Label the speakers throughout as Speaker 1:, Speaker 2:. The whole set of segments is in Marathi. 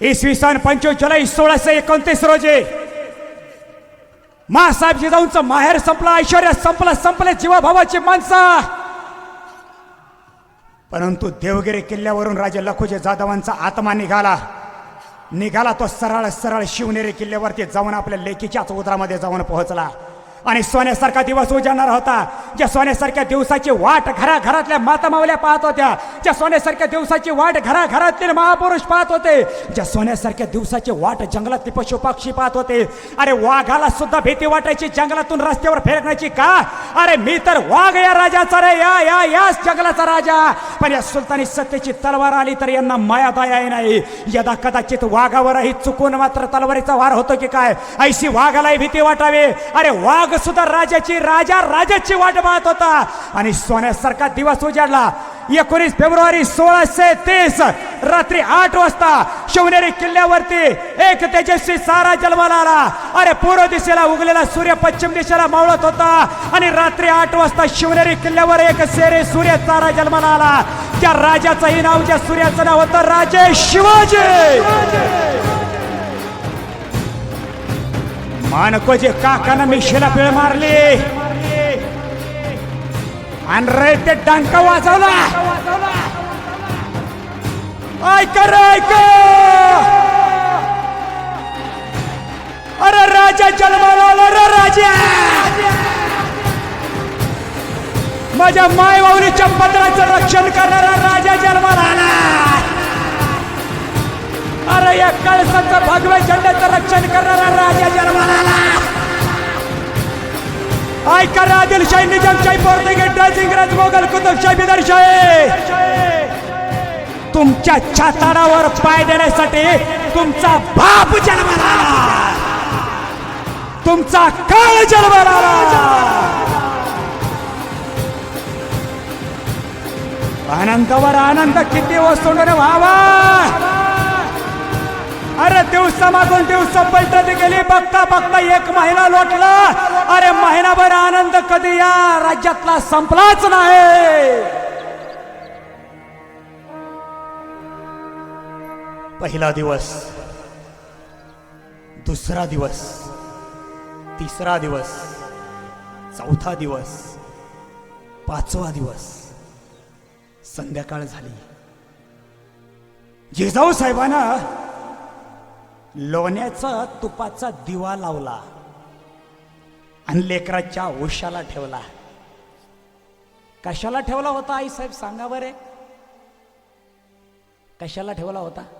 Speaker 1: इसवी सन पंचवीस जुलै सोळाशे एकोणतीस रोजी मासाहेब जिजाऊंचं माहेर संपलं ऐश्वर्या संपलं संपले जीवाभावाची माणसं. परंतु देवगिरी किल्ल्यावरून राजे लखुजी जाधवांचा आत्मा निघाला. निघाला तो सरळ सरळ शिवनेरी किल्ल्यावरती जाऊन आपल्या लेकीच्याच उदरामध्ये जाऊन पोहोचला. आणि सोन्यासारखा दिवस उजाडणार होता. ज्या सोन्यासारख्या दिवसाची वाट घराघरातल्या माता मावल्या पाहत होत्या ज्या सोन्यासारख्या दिवसाची वाट घरा महापुरुष पाहत होते ज्या सोन्यासारख्या दिवसाची वाट जंगलातले पशुपक्षी पाहत होते अरे वाघाला सुद्धा भीती वाटायची जंगलातून रस्त्यावर फेकण्याची का? अरे मी तर वाघ या राजाचा रे या या याच जंगलाचा राजा. पण या सुलतानी सत्तेची तलवार आली तर यांना माया दया नाही. यदा कदाचित वाघावरही चुकून मात्र तलवारीचा वार होतो की काय? ऐशी वाघालाही भीती वाटावी. अरे वाघ सुद्धा राजाची राजा राजाची वाट पाहत होता. आणि सोन्यासारखा दिवस उजाडला. एकोणीस फेब्रुवारी सोळाशे तीस रात्री आठ वाजता शिवनेरी किल्ल्यावरती एक तेजस्वी सारा जन्माला आला. अरे पूर्व दिशेला उगलेला सूर्य पश्चिम दिशेला मावळत होता. आणि रात्री आठ वाजता शिवनेरी किल्ल्यावर एक सेरे सूर्य सारा जन्माला आला. त्या राजाचंही नाव ज्या सूर्याचं नाव होतं राजे शिवाजी. मानकोजे काकानं मिशीला पिळ मारली. आणि रे ते डंक वाजवला. ऐक रे अरे राजा जन्माला आला रे राजा! माझ्या माय पत्राचं रक्षण करणारा राजा जन्माला आला! अरे या कळसाचं भगव्या झेंड्याचं रक्षण करणारा राजा जन्माला आला! ऐका रे आदिलशाही निजामशाही पोर्तुगीज डच इंग्रज मोगल कुतुबशाही बिदरशाही! तुमच्या छाताडावर पाय देण्यासाठी तुमचा बाप जन्माला आला. तुमचा काळ जन्माला आला. आनंदावर आनंद किती वस्तू रे व्हावा अरे दिवसा मागून दिवस पलटत गेली बघता बघता एक महिना लोटला. अरे महिनाभर आनंद कधी या राज्यातला संपलाच नाही. पहिला दिवस दुसरा दिवस तिसरा दिवस चौथा दिवस पाचवा दिवस संध्याकाळ झाली. जिजाऊ साहेबांना लोण्याचा तुपाचा दिवा लावला आणि लेकराच्या उशाला ठेवला. कशाला ठेवला होता आई साहेब? सांगा बरे. कशाला ठेवला होता?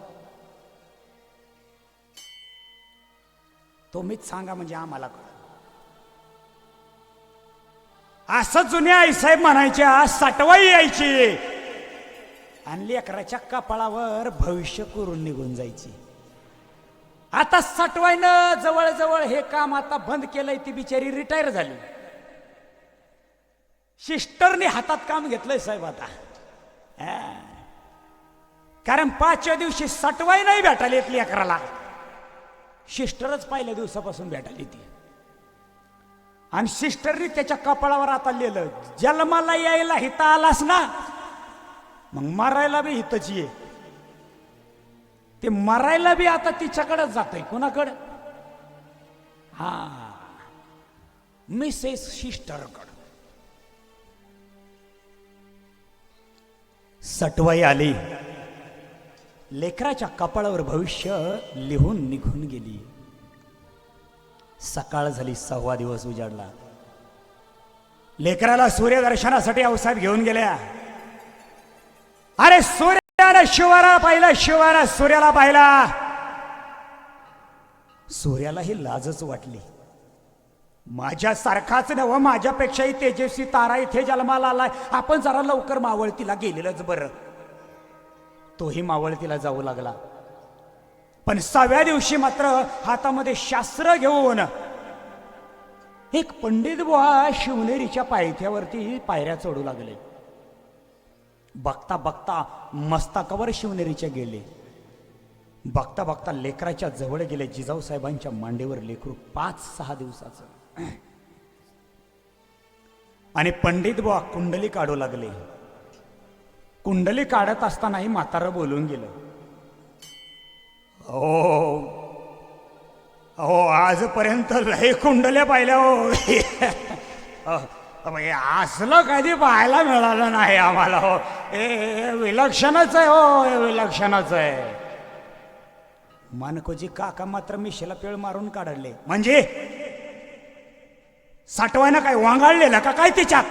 Speaker 1: तुम्हीच सांगा म्हणजे आम्हाला कळ असं जुन्या आई साहेब म्हणायच्या साठवाई यायची. आणि लेकराच्या कपाळावर भविष्य करून निघून जायची. आता साठवायनं जवळजवळ हे काम आता बंद केलंय ती बिचारी रिटायर झाली. सिस्टरने हातात काम घेतलंय साहेब आता. कारण पाचव्या दिवशी सटवाई नाही भेटायला येत लेकराला. सिस्टरच पहिल्या दिवसापासून भेटायला ती आणि सिस्टरनी त्याच्या कपाळावर आता लिहिलं जन्माला यायला हिता आलास ना मग मारायला बी हितच ये. ते मरायला बी आता तिच्याकडंच जात आहे कोणाकडं? हा. मिसेस सिस्टरकड. सटवाई आली. लेकराच्या कपाळावर भविष्य लिहून निघून गेली. सकाळ झाली सहावा दिवस उजाडला. लेकराला सूर्यदर्शनासाठी अवसाद घेऊन गेल्या. अरे सूर्याला शिवाला पाहिला शिवाला सूर्याला पाहिला. सूर्याला ही लाजच वाटली. माझ्यासारखाच नव माझ्यापेक्षाही तेजस्वी तारा इथे जन्माला आलाय. आपण जरा लवकर मावळतीला गेलेलंच बरं. तोही मावळतीला जाऊ लागला. पण सहाव्या दिवशी मात्र हातामध्ये शास्त्र घेऊन एक पंडित बुवा शिवनेरीच्या पायथ्यावरती पायऱ्या चढू लागले. बघता बघता मस्तकावर शिवनेरीच्या गेले. बघता बघता लेकराच्या जवळ गेले जिजाऊ साहेबांच्या मांडीवर लेकरू पाच सहा दिवसाचं. आणि पंडित बुवा कुंडली काढू लागले. कुंडली काढत असतानाही म्हातारं बोलून गेलं. हो. हो आजपर्यंत लय कुंडल्या पाहिल्या हो. हे असलं कधी पाहायला मिळालं नाही आम्हाला हो. हे विलक्षणच आहे हो हे विलक्षणच आहे. मानकोजी काका मात्र मिशेला पेळ मारून काढले. म्हणजे? साठवायनं काय वांगाळलेलं का काय तिच्यात?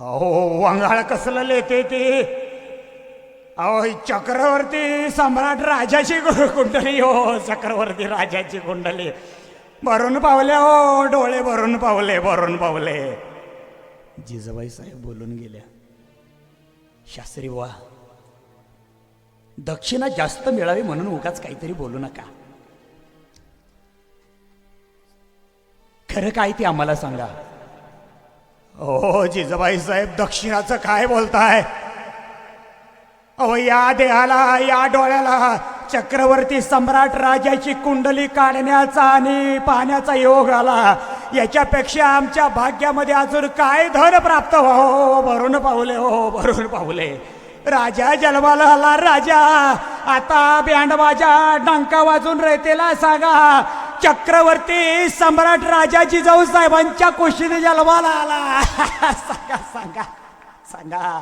Speaker 1: अहो वांगाळ कसलं लेते ते? अहो चक्रवर्ती सम्राट राजाची कुंडली हो चक्रवर्ती राजाची कुंडली भरून पावले हो डोळे भरून पावले भरून पावले. जिजाबाई साहेब बोलून गेल्या. शास्त्री वा दक्षिणा जास्त मिळावी म्हणून उगाच काहीतरी बोलू नका. खरं काय ते आम्हाला सांगा? हो जिजाबाई साहेब दक्षिणाचं काय बोलताय? अहो या देहाला या डोळ्याला चक्रवर्ती सम्राट राजाची कुंडली काढण्याचा आणि पाहण्याचा योग आला. याच्यापेक्षा आमच्या भाग्यामध्ये अजून काय धन प्राप्त हो भरून पाहुले हो भरून पाहुले हो, राजा जन्माला आला राजा. आता बँड माझ्या डंका वाजून रेतेला सांगा. चक्रवर्ती सम्राट राजाची जाऊ साहेबांच्या कुशीने जन्माला आला सांगा सांगा सांगा.